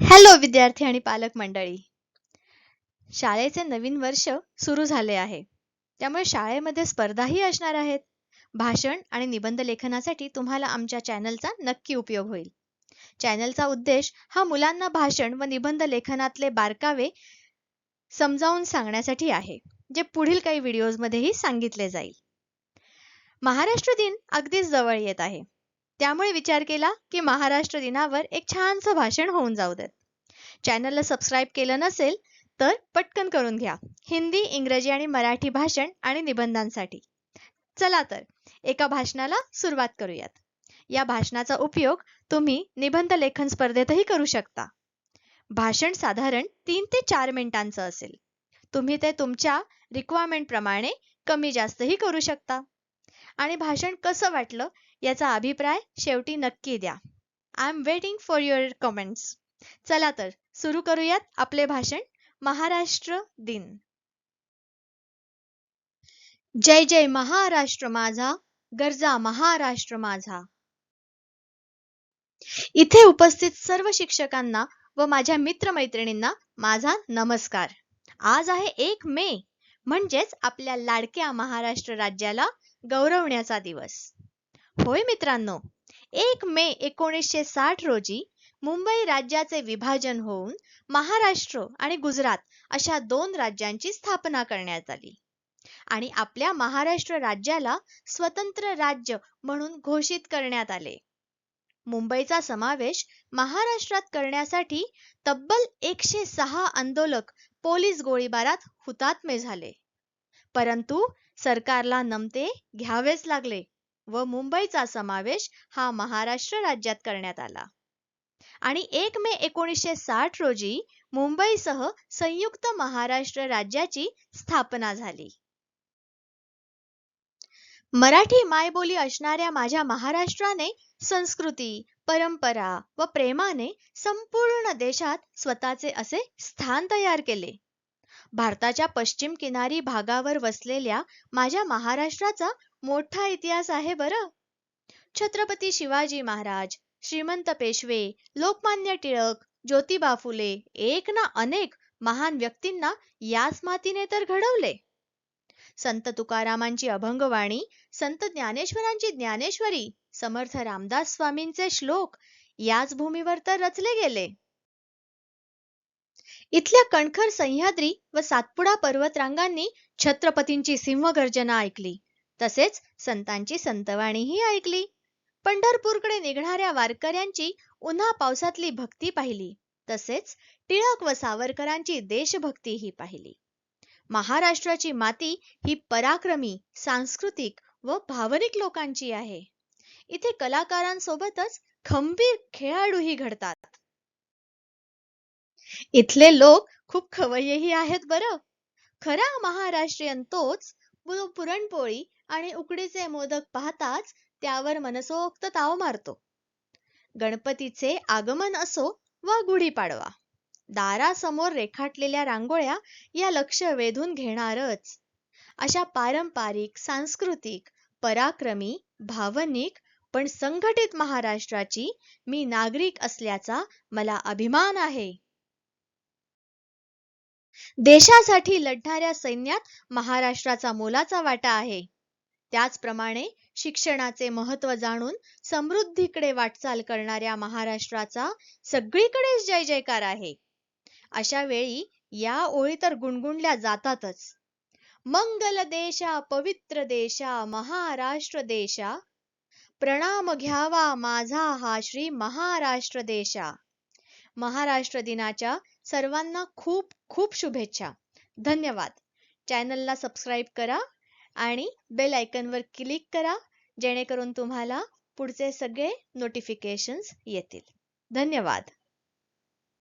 Hello विद्यार्थी आणि पालक मंडळी. शाळेचे नवीन वर्ष सुरू झाले आहे. त्यामुळे शाळेमध्ये स्पर्धाही असणार आहेत. भाषण आणि निबंध लेखनासाठी तुम्हाला आमच्या चॅनलचा नक्की उपयोग होईल. चॅनलचा उद्देश हा मुलांना भाषण व निबंध लेखनातले बारकावे समजावून सांगण्यासाठी आहे जे पुढील काही व्हिडिओजमध्येही सांगितले जाईल. महाराष्ट्र दिन अगदीच जवळ येत आहे. त्यामुळे विचार केला की महाराष्ट्र दिनावर एक छानसं भाषण होऊन जाऊ देत. चॅनलला सबस्क्राईब केलं नसेल तर पटकन करून घ्या. हिंदी इंग्रजी आणि मराठी भाषण आणि निबंधांसाठी. चला तर एका भाषणाला सुरुवात करूयात. या भाषणाचा उपयोग तुम्ही निबंध लेखन स्पर्धेतही करू शकता. भाषण साधारण तीन ते चार मिनिटांचं असेल. तुम्ही ते तुमच्या रिक्वायरमेंट प्रमाणे कमी जास्तही करू शकता. आणि भाषण कसं वाटलं याचा अभिप्राय शेवटी नक्की द्या. I am waiting for your comments चला तर सुरू करूयात आपले भाषण. महाराष्ट्र दिन. जय जय महाराष्ट्र माझा गरजा महाराष्ट्र माझा. इथे उपस्थित सर्व शिक्षकांना व माझ्या मित्रमैत्रिणींना माझा नमस्कार. आज आहे एक मे म्हणजेच आपल्या लाडक्या महाराष्ट्र राज्याला गौरवण्याचा दिवस. होय मित्रांनो एक मे एकोणीसशे साठ रोजी मुंबई राज्याचे विभाजन होऊन महाराष्ट्र आणि गुजरात अशा दोन राज्यांची स्थापना करण्यात आली. आणि आपल्या महाराष्ट्र राज्याला स्वतंत्र राज्य म्हणून घोषित करण्यात आले. मुंबईचा समावेश महाराष्ट्रात करण्यासाठी तब्बल एकशे सहा आंदोलक पोलीस गोळीबारात हुतात्मे झाले. परंतु सरकारला नमते घ्यावेच लागले. व मुंबईचा समावेश हा महाराष्ट्र राज्यात करण्यात आला. आणि एक मे एकोणीसशे साठ रोजी मुंबईसह संयुक्त महाराष्ट्र राज्याची स्थापना झाली. मराठी मायबोली असणाऱ्या माझ्या महाराष्ट्राने संस्कृती परंपरा व प्रेमाने संपूर्ण देशात स्वतःचे असे स्थान तयार केले. भारताच्या पश्चिम किनारी भागावर वसलेल्या माझ्या महाराष्ट्राचा मोठा इतिहास आहे बरं. छत्रपती शिवाजी महाराज श्रीमंत पेशवे लोकमान्य टिळक ज्योतिबा फुले एक ना अनेक महान व्यक्तींना याच मातीने तर घडवले. संत तुकारामांची अभंगवाणी संत ज्ञानेश्वरांची ज्ञानेश्वरी समर्थ रामदास स्वामींचे श्लोक याच भूमीवर तर रचले गेले. इथल्या कणखर सह्याद्री व सातपुडा पर्वतरांगांनी छत्रपतींची सिंहगर्जना ऐकली. तसेच संतांची संतवाणीही ऐकली. पंढरपूरकडे निघणाऱ्या वारकऱ्यांची उन्हा पावसातली भक्ती पाहिली. तसेच टिळक व सावरकरांची देशभक्तीही पाहिली. महाराष्ट्राची माती ही पराक्रमी सांस्कृतिक व भावनिक लोकांची आहे. इथे कलाकारांसोबतच खंबीर खेळाडूही घडतात. इथले लोक खूप खवय्येही आहेत बरं. खरा महाराष्ट्रीयन तोच पुरणपोळी आणि उकडीचे मोदक पाहताच त्यावर मनसोक्त ताव मारतो. गणपतीचे आगमन असो व गुढीपाडवा दारासमोर रेखाटलेल्या रांगोळ्या या लक्ष वेधून घेणारच. अशा पारंपरिक सांस्कृतिक पराक्रमी भावनिक पण संघटित महाराष्ट्राची मी नागरिक असल्याचा मला अभिमान आहे. देशासाठी लढणाऱ्या सैन्यात महाराष्ट्राचा मोलाचा वाटा आहे. त्याचप्रमाणे शिक्षणाचे महत्त्व जाणून समृद्धीकडे वाटचाल करणाऱ्या महाराष्ट्राचा सगळीकडेच जय जयकार आहे. अशा वेळी या ओळी तर गुणगुणल्या जातातच. मंगल देशा पवित्र देशा महाराष्ट्र देशा. प्रणाम घ्यावा माझा हा श्री महाराष्ट्र देशा. महाराष्ट्र दिनाच्या सर्वांना खूप खूप शुभेच्छा. धन्यवाद. चॅनलला सबस्क्राईब करा आणि बेल आयकनवर क्लिक करा जेणेकरून तुम्हाला पुढचे सगळे नोटिफिकेशन्स येतील. धन्यवाद.